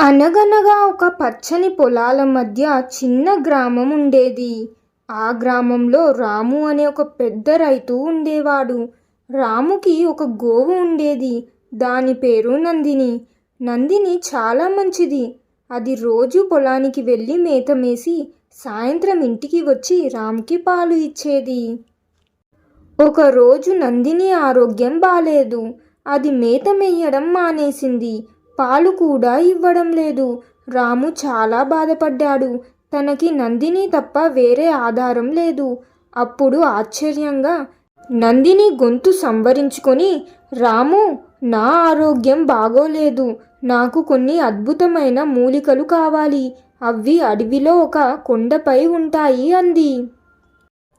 అనగనగా ఒక పచ్చని పొలాల మధ్య చిన్న గ్రామం ఉండేది. ఆ గ్రామంలో రాము అనే ఒక పెద్ద రైతు ఉండేవాడు. రాముకి ఒక గోవు ఉండేది. దాని పేరు నందిని. నందిని చాలా మంచిది. అది రోజు పొలానికి వెళ్ళి మేత మేసి సాయంత్రం ఇంటికి వచ్చి రాముకి పాలు ఇచ్చేది. ఒకరోజు నందిని ఆరోగ్యం బాలేదు. అది మేత మేయడం మానేసింది. పాలు కూడా ఇవ్వడం లేదు. రాము చాలా బాధపడ్డాడు. తనకి నందిని తప్ప వేరే ఆధారం లేదు. అప్పుడు ఆశ్చర్యంగా నందిని గొంతు సంవరించుకొని రాము నా ఆరోగ్యం బాగోలేదు. నాకు కొన్ని అద్భుతమైన మూలికలు కావాలి. అవి అడవిలో ఒక కొండపై ఉంటాయి అంది.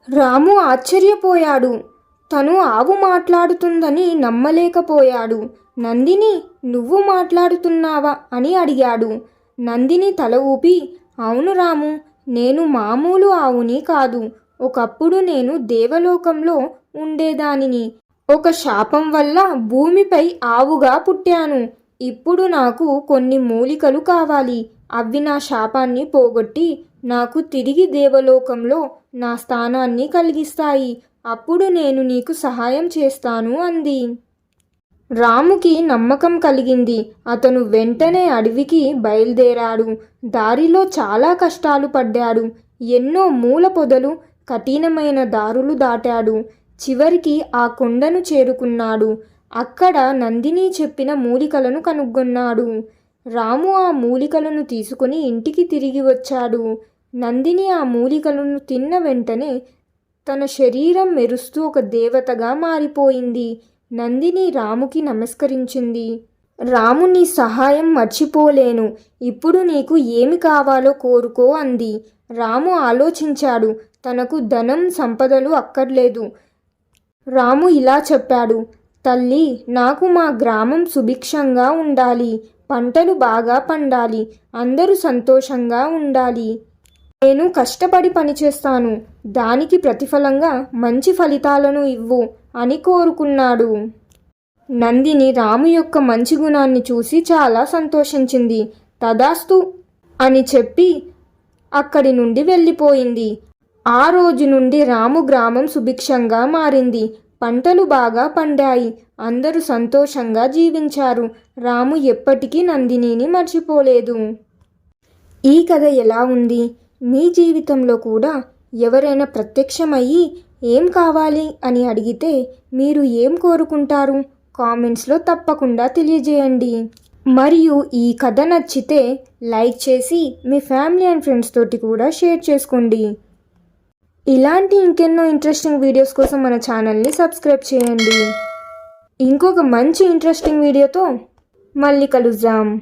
రాము ఆశ్చర్యపోయాడు. తను ఆవు మాట్లాడుతుందని నమ్మలేకపోయాడు. నందిని నువ్వు మాట్లాడుతున్నావా? అని అడిగాడు. నందిని తల ఊపి అవును రాము నేను మామూలు ఆవుని కాదు. ఒకప్పుడు నేను దేవలోకంలో ఉండేదానిని. ఒక శాపం వల్ల భూమిపై ఆవుగా పుట్టాను. ఇప్పుడు నాకు కొన్ని మూలికలు కావాలి. అవి నా శాపాన్ని పోగొట్టి నాకు తిరిగి దేవలోకంలో నా స్థానాన్ని కలిగిస్తాయి. అప్పుడు నేను నీకు సహాయం చేస్తాను అంది. రాముకి నమ్మకం కలిగింది. అతను వెంటనే అడవికి బయలుదేరాడు. దారిలో చాలా కష్టాలు పడ్డాడు. ఎన్నో మూల పొదలు కఠినమైన దారులు దాటాడు. చివరికి ఆ కొండను చేరుకున్నాడు. అక్కడ నందిని చెప్పిన మూలికలను కనుగొన్నాడు. రాము ఆ మూలికలను తీసుకుని ఇంటికి తిరిగి వచ్చాడు. నందిని ఆ మూలికలను తిన్న వెంటనే తన శరీరం మెరుస్తూ ఒక దేవతగా మారిపోయింది. నందిని రాముకి నమస్కరించింది. రాము నీ సహాయం మర్చిపోలేను. ఇప్పుడు నీకు ఏమి కావాలో కోరుకో అంది. రాము ఆలోచించాడు. తనకు ధనం సంపదలు అక్కర్లేదు. రాము ఇలా చెప్పాడు. తల్లి నాకు మా గ్రామం సుభిక్షంగా ఉండాలి. పంటలు బాగా పండాలి. అందరూ సంతోషంగా ఉండాలి. నేను కష్టపడి పనిచేస్తాను. దానికి ప్రతిఫలంగా మంచి ఫలితాలను ఇవ్వు అని కోరుకున్నాడు. నందిని రాము యొక్క మంచి గుణాన్ని చూసి చాలా సంతోషించింది. తదాస్తు అని చెప్పి అక్కడి నుండి వెళ్ళిపోయింది. ఆ రోజు నుండి రాము గ్రామం సుభిక్షంగా మారింది. పంటలు బాగా పండాయి. అందరూ సంతోషంగా జీవించారు. రాము ఎప్పటికీ నందినిని మర్చిపోలేదు. ఈ కథ ఎలా ఉంది? మీ జీవితంలో కూడా ఎవరైనా ప్రత్యక్షమయ్యి ఏం కావాలి అని అడిగితే మీరు ఏం కోరుకుంటారు? కామెంట్స్లో తప్పకుండా తెలియజేయండి. మరియు ఈ కథ నచ్చితే లైక్ చేసి మీ ఫ్యామిలీ అండ్ ఫ్రెండ్స్ తోటి కూడా షేర్ చేసుకోండి. ఇలాంటి ఇంకెన్నో ఇంట్రెస్టింగ్ వీడియోస్ కోసం మన ఛానల్ని సబ్స్క్రైబ్ చేయండి. ఇంకొక మంచి ఇంట్రెస్టింగ్ వీడియోతో మళ్ళీ కలుద్దాం.